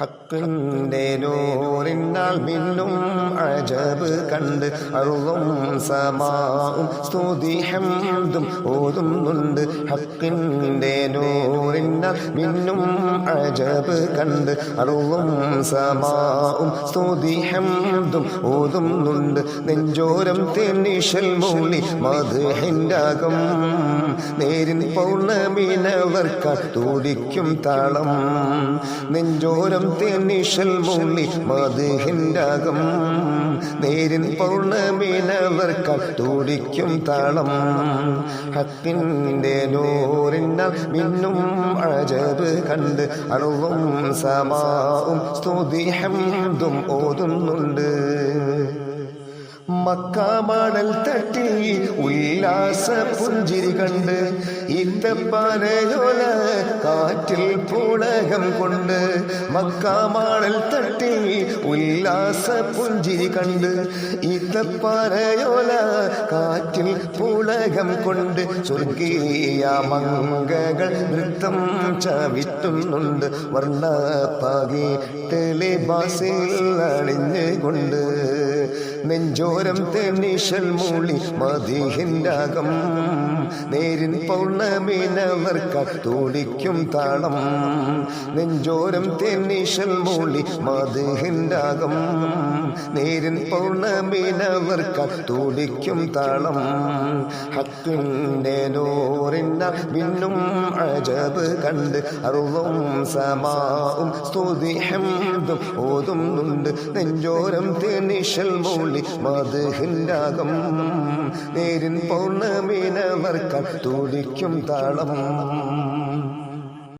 ഹക്കിന്റെ നൂറിനാൽ മിന്നും അജബ് കണ്ട് അറുതും സമാവും. സ്തുതി ഹംദും ഓതുന്നുണ്ട്. ഹക്കിന്റെ നൂറിനാൽ മിന്നും അജബ് കണ്ട് അറുതും സമാവും. സ്തുതി ഹംദും ഓതുന്നുണ്ട്. നെഞ്ചോരം തെന്നിഷൽ മൂളി മധുഹിന്റകം നേരിൻ പൗർണമീനവർക്ക തുടിക്കും താളം. നെഞ്ചോരം തെന്നിഷൽ മൂളി മധുഹിന്റകം നേരിൻ പൗർണമിനവർ തുടിക്കും താളം. ഹത്തിന്റെ നൂറിനാൽ മിന്നും അജബ് കണ്ട് അറിവും സമാവും സ്തുതി ഹംദും ഓതുന്നുണ്ട്. മക്കാമണൽ തട്ടി ഉല്ലാസ പുഞ്ചിരി കണ്ട് ഇത്തപ്പാനയോല കാറ്റിൽ പൂളകം കൊണ്ട് മക്കാമാണൽ തട്ടി ഉല്ലാസ പുഞ്ചിരി കണ്ട് ഇത്തപ്പാറയോല കാറ്റിൽ പൂളകം കൊണ്ട് സ്വർഗീയ മംഗകൾ നൃത്തം ചവിട്ടുന്നുണ്ട്. വർണ ടെലിബാസിൽ ബാസിൽ അണിഞ്ഞുകൊണ്ട് നെഞ്ചോരം തെന്നിഷൽ മൂളി മതിഹിന്റകം നേരിൻ പൗർണമീനവർക്ക തുടിക്കും താളം നെഞ്ചോരം തെന്നിഷൽ മൂളി മതിഹിന്റകം നേരിൻ പൗർണമിനവർ കത്തോലിക്കും താളം. ഹക്കിന്റെ നോറിന മിന്നും അജബ് കണ്ട് അറുവും സമാവും സ്തുതി ഹംദും ഓതുന്നുണ്ട് നെഞ്ചോരം തെന്നീശൽ മൂളി മധുഹിന്റകം നേരിൻ പൗർണമിനവർ കത്തോലിക്കും താളം.